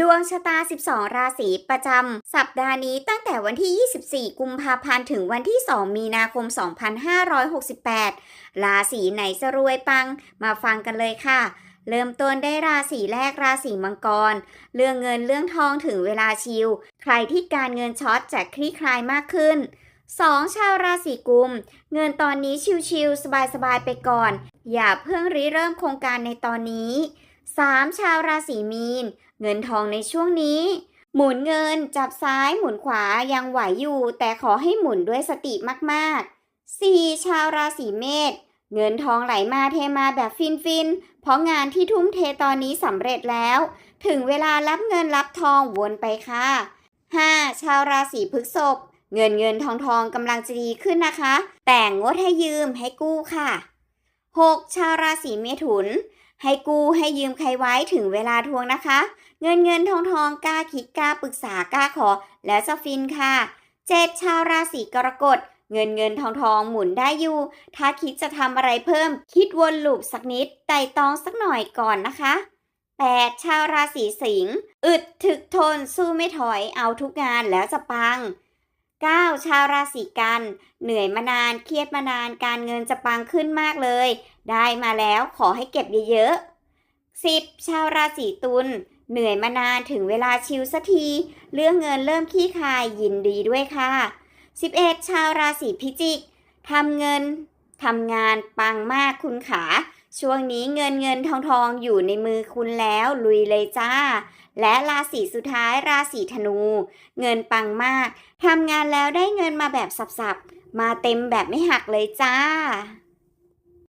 ดวงชะตา 12 ราศีประจำ สัปดาห์นี้ตั้งแต่วันที่ 24 กุมภาพันธ์ ถึงวันที่ 2 มีนาคม 2568 ราศีไหนจะรวยปัง มาฟังกันเลยค่ะ เริ่มต้นได้ราศีแรกราศีมังกร เรื่องเงินเรื่องทองถึงเวลาชิล ใครที่การเงินช็อตจะคลี่คลายมากขึ้น 2. ชาวราศีกุม เงินตอนนี้ชิลๆสบายๆไปก่อน อย่าเพิ่งริเริ่มโครงการในตอนนี้ 3. ชาวราศีมีน เงินทองในช่วงนี้ หมุนเงินจับซ้ายหมุนขวายังไหวอยู่ แต่ขอให้หมุนด้วยสติมากๆ 4. ชาวราศีเมษเงินทองไหลมาเทมาแบบฟินๆ เพราะงานที่ทุ่มเทตอนนี้สำเร็จแล้ว ถึงเวลารับเงินรับทองวนไปค่ะ 5. ชาวราศีพฤษภเงินเงินทองทองกำลังจะดีขึ้นนะคะ แต่งดให้ยืมให้กู้ค่ะ 6. ชาวราศีเมถุน ให้กู้ให้ยืมใครไว้ถึงเวลาทวงนะคะ เงินเงินทองทองกล้าคิดกล้าปรึกษากล้าขอ และจะฟินค่ะเจ็ดชาวราศีกรกฎเงินเงินทองทองหมุนได้อยู่ ถ้าคิดจะทำอะไรเพิ่ม คิดวนลูปสักนิดไต่ตองสักหน่อยก่อนนะคะ 8. ชาวราศีสิงห์อึดถึกทนสู้ไม่ถอยเอาทุกงานแล้วจะปัง 9. ชาวราศีกัน เหนื่อยมานานเครียดมานานการเงินจะปังขึ้นมากเลย ได้มาแล้วขอให้เก็บเยอะๆ 10. ชาวราศีตุลเหนื่อยมานานถึงเวลาชิลสักที เรื่องเงินเริ่มขี้คายยินดีด้วยค่ะ 11. ชาวราศีพิจิกทำเงินทำงานปังมากคุณขา ช่วงนี้เงินเงินทองทองอยู่ในมือคุณแล้วลุยเลยจ้า และราศีสุดท้ายราศีธนู เงินปังมากทำงานแล้วได้เงินมาแบบสับๆ มาเต็มแบบไม่หักเลยจ้า